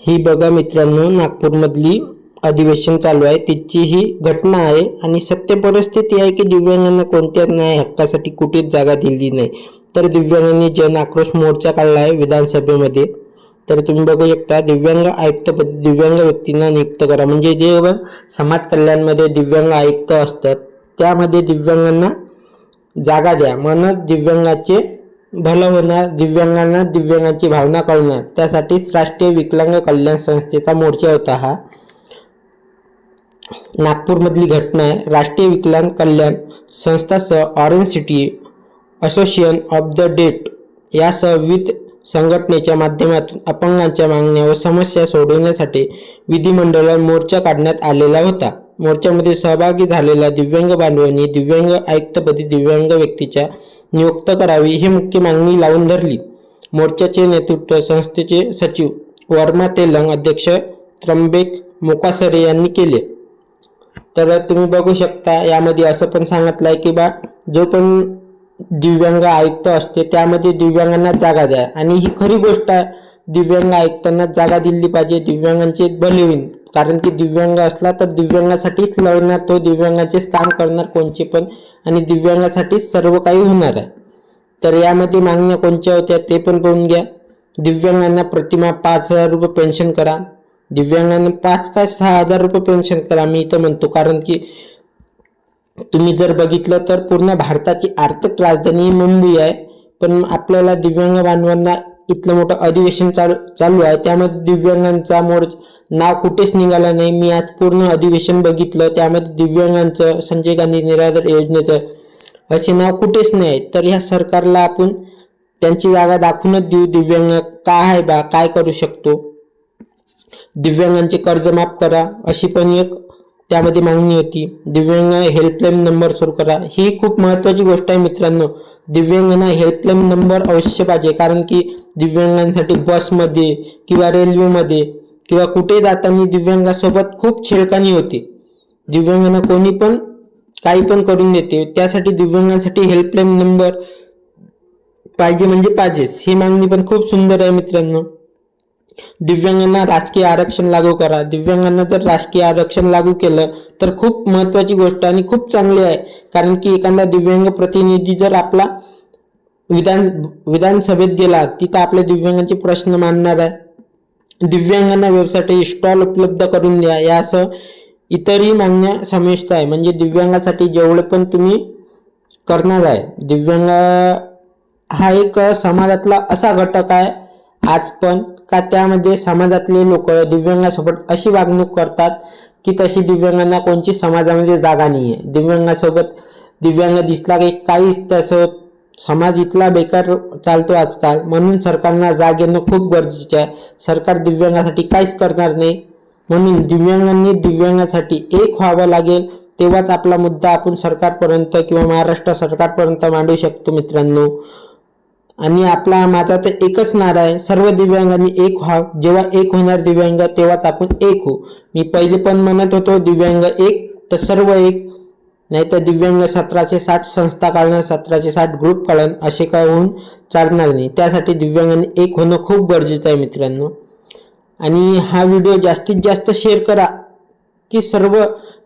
ही बघा मित्रांनो नागपूरमधली अधिवेशन चालू आहे. तिची ही घटना आहे आणि सत्य परिस्थिती आहे की दिव्यांगांना कोणत्या न्याय हक्कासाठी कुठेच जागा दिली नाही. तर दिव्यांगांनी जन आक्रोश मोर्चा काढला आहे विधानसभेमध्ये. तर तुम्ही बघू शकता दिव्यांग आयुक्तपद दिव्यांग व्यक्तींना नियुक्त करा. म्हणजे जे समाज कल्याणमध्ये दिव्यांग आयुक्त असतात. त्यामध्ये दिव्यांगांना जागा द्या. म्हणून दिव्यांगाचे भलं होणार दिव्यांगांना दिव्यांगांची भावना कळणार. त्यासाठीच राष्ट्रीय विकलांग कल्याण संस्थेचा मोर्चा होता हा. नागपूरमधली घटना आहे. राष्ट्रीय विकलांग कल्याण संस्थासह orange city association of the deaf यासह विविध संघटनेच्या माध्यमातून अपंगांच्या मागण्या व समस्या सोडवण्यासाठी विधिमंडळावर मोर्चा काढण्यात आलेला होता. मोर्चामध्ये सहभागी झालेल्या दिव्यांग बांधवांनी दिव्यांग आयुक्तपदी दिव्यांग व्यक्तीच्या नियुक्त करावी ही मुख्य मागणी लावून धरली. मोर्चाचे नेतृत्व संस्थेचे सचिव वर्मा तेलंग अध्यक्ष त्र्यंबेक मोकासरे यांनी केले. तर तुम्ही बघू शकता यामध्ये असं पण सांगितलं आहे की बा जो पण दिव्यांग आयुक्त असते त्यामध्ये दिव्यांगांना जागा द्या. आणि ही खरी गोष्ट आहे दिव्यांग आयुक्तांना जागा दिली पाहिजे दिव्यांगांचे भले होईल कारण की दिव्यांग असला तर दिव्यांगासाठीच लढणार तो दिव्यांगाचेच काम करणार कोणचे पण आणि दिव्यांगासाठीच सर्व काही होणार आहे. तर यामध्ये मागण्या कोणत्या होत्या ते पण पाहून घ्या. दिव्यांगांना प्रतिमा पाच हजार रुपये पेन्शन करा. दिव्यांगांना पाच काय सहा हजार रुपये पेन्शन करा मी इथं म्हणतो. कारण की तुम्ही जर बघितलं तर पूर्ण भारताची आर्थिक राजधानी मुंबई आहे. पण आपल्याला दिव्यांग बांधवांना इथलं मोठं अधिवेशन चालू चालू आहे. त्यामध्ये दिव्यांगांचा मोर नाव कुठेच निघाला नाही. मी आज पूर्ण अधिवेशन बघितलं. त्यामध्ये दिव्यांगांचं संजय गांधी निराधार योजनेचं असे नाव कुठेच नाही. तर ह्या सरकारला आपण त्यांची जागा दाखवूनच देऊ. दिव्यांग काय आहे बा? काय करू शकतो? दिव्यांगांचे कर्ज माफ करा. अशी पण एक त्यामध्ये मागणी होती. दिव्यांग हेल्पलाईन नंबर सुरू करा. ही खूप महत्त्वाची गोष्ट आहे मित्रांनो. दिव्यांगांना हेल्पलाईन नंबर अवश्य पाहिजे. कारण की दिव्यांगांसाठी बसमध्ये किंवा रेल्वेमध्ये किंवा कुठे जाताना दिव्यांगासोबत खूप छेडखानी होते. दिव्यांगांना कोणी पण काही पण करून देते. त्यासाठी दिव्यांगांसाठी हेल्पलाईन नंबर पाहिजे म्हणजे पाहिजेच. ही मागणी पण खूप सुंदर आहे मित्रांनो. दिव्यांगांना राजकीय आरक्षण लागू करा. दिव्यांगांना जर राजकीय आरक्षण लागू केलं तर खूप महत्वाची गोष्ट आणि खूप चांगली आहे. कारण की एखादा दिव्यांग प्रतिनिधी जर आपला विधान विधानसभेत गेला तिथं आपल्या दिव्यांगांचे प्रश्न मांडणार आहे. दिव्यांगांना व्यवसायासाठी स्टॉल उपलब्ध करून द्या. यासह इतरही मागण्या समाविष्ट आहे. म्हणजे दिव्यांगासाठी जेवढे पण तुम्ही करणार आहे. दिव्यांग हा एक समाजातला असा घटक आहे. आज पण का त्यामध्ये समाजातले लोक दिव्यांगासोबत अशी वागणूक करतात की तशी दिव्यांगांना कोणची समाजामध्ये जागा नाही आहे दिव्यांगासोबत दिव्यांग दिसला की काहीच त्याचं समाज इथला बेकार चालतो आजकाल. म्हणून सरकारना जाग येणं खूप गरजेचं आहे. सरकार दिव्यांगासाठी काहीच करणार नाही. म्हणून दिव्यांगांनी दिव्यांगासाठी एक व्हावं लागेल तेव्हाच आपला मुद्दा आपण सरकारपर्यंत किंवा महाराष्ट्र सरकारपर्यंत मांडू शकतो मित्रांनो. आणि आपला माझा तर एकच नारा आहे. सर्व दिव्यांगांनी एक व्हाव. जेव्हा एक होणार दिव्यांग तेव्हाच आपण एक हो मी पहिले पण म्हणत होतो दिव्यांग एक तर सर्व एक. नाही तर दिव्यांग सतराशे साठ संस्था काढणं सतराशे साठ ग्रुप काढणं असे काय होऊन चालणार नाही. त्यासाठी दिव्यांगांनी एक होणं खूप गरजेचं आहे मित्रांनो. आणि हा व्हिडिओ जास्तीत जास्त शेअर करा की सर्व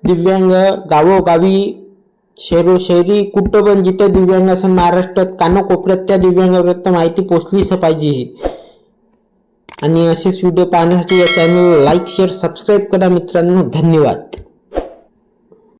दिव्यांग गावोगावी शेरो शहरी कुठं पण जिथं दिव्यांग असेल महाराष्ट्रात कानाकोपऱ्यात त्या दिव्यांगापर्यंत माहिती पोचलीच पाहिजे. आणि असेच व्हिडिओ पाहण्यासाठी या चॅनल लाईक शेअर सबस्क्राईब करा मित्रांनो. धन्यवाद.